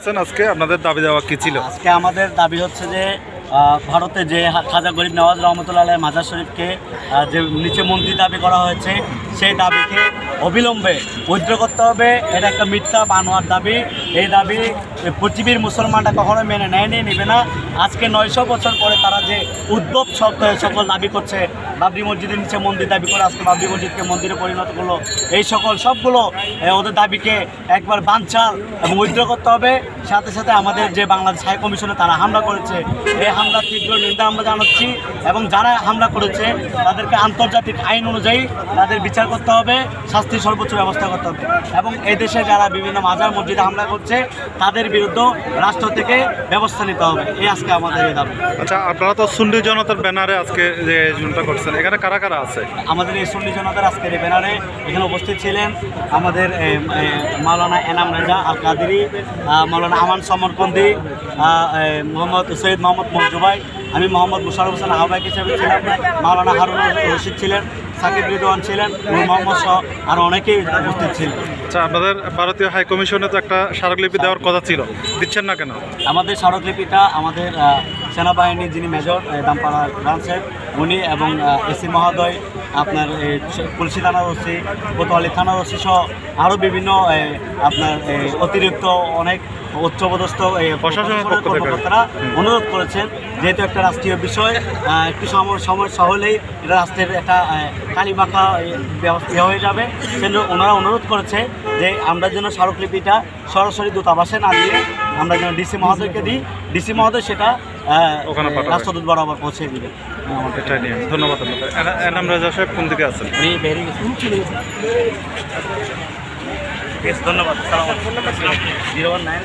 আসছেন আজকে? আপনাদের দাবি দেওয়া কি ছিল? আজকে আমাদের দাবি হচ্ছে যে ভারতে যে খাজা গরিব নওয়াজ রহমতুল্লাহ মাজার শরীফকে যে নিচে মন্দির দাবি করা হয়েছে, সেই দাবিকে অবিলম্বে উইথড্র করতে হবে। এটা একটা মিথ্যা বানোয়ার দাবি। এই দাবি পৃথিবীর মুসলমানরা কখনো মেনে নেয়নি, নেবে না। আজকে নয়শো বছর পরে তারা যে উদ্ভব সব সকল দাবি করছে, বাবরি মসজিদের নিচে মন্দির দাবি করে, আজকে বাবরি মসজিদকে মন্দিরে পরিণত করল। এই সকল সবগুলো ওদের দাবিকে একবার বানচাল এবং উইথড্র করতে হবে। সাথে সাথে আমাদের যে বাংলাদেশ হাই কমিশনে তারা হামলা করেছে, এই হামলার তীব্র নিন্দা আমরা জানাচ্ছি এবং যারা হামলা করেছে তাদেরকে আন্তর্জাতিক আইন অনুযায়ী তাদের বিচার করতে হবে শাস্তির সর্বোচ্চ ব্যবস্থা করতে হবে। এবং এই দেশে যারা বিভিন্ন মাজার মসজিদে হামলা করছে তাদের বিরুদ্ধে রাষ্ট্র থেকে ব্যবস্থা নিতে হবে। এই আজকে আমাদের এই দাবি। আচ্ছা আপনারা তো সুন্ডি জনতার ব্যানারে আজকে যে আয়োজনটা করছেন এখানে কারা কারা আছে? আমাদের এই সুন্নি জনতার আজকের এই ব্যানারে এখানে উপস্থিত ছিলেন আমাদের মাওলানা এনাম রেজা আল কাদেরি মাওলানা আমান সমরকন্দি মোহাম্মদ সৈয়দ মোহাম্মদ মঞ্জুভাই আমি মোহাম্মদ মুশারফ হোসেন আহ্বায়ক হিসেবে ছিলাম। মাওলানা হারুন রশিদ ছিলেন সাকিব রিদওয়ান ছিলেন নূর মোহাম্মদ সহ আরও অনেকেই উপস্থিত ছিলেন। আচ্ছা আপনাদের ভারতীয় হাই কমিশনে তো একটা স্মারকলিপি দেওয়ার কথা ছিল। দিচ্ছেন না কেন? আমাদের স্মারকলিপিটা আমাদের সেনাবাহিনী সেনাবাহিনীর যিনি মেজর দামপাড়া দামপাড়া সাহেব উনি এবং এসি মহোদয় আপনার পুলিশি থানার ওসি কোতোয়ালি থানার ওসি সহ আরও বিভিন্ন আপনার অতিরিক্ত অনেক উচ্চপদস্থ প্রশাসনের কর্মকর্তারা অনুরোধ করেছেন যেহেতু একটা রাষ্ট্রীয় বিষয় একটু সময় সময় সহলেই এটা রাষ্ট্রের একটা কালিমাখা ব্যবস্থা হয়ে যাবে। সেজন্য ওনারা অনুরোধ করেছে যে আমরা যেন স্মারকলিপিটা সরাসরি দূতাবাসে না দিয়ে আমরা যেন ডিসি মহোদয়কে দিই। ডিসি মহোদয় সেটা রাস্তা দুধ বরাবর পৌঁছে দিবে। এটা নিয়ে ধন্যবাদ এনাম রাজা সাহেব কোন দিকে আছেন? বেশ ধন্যবাদ। Zero one nine.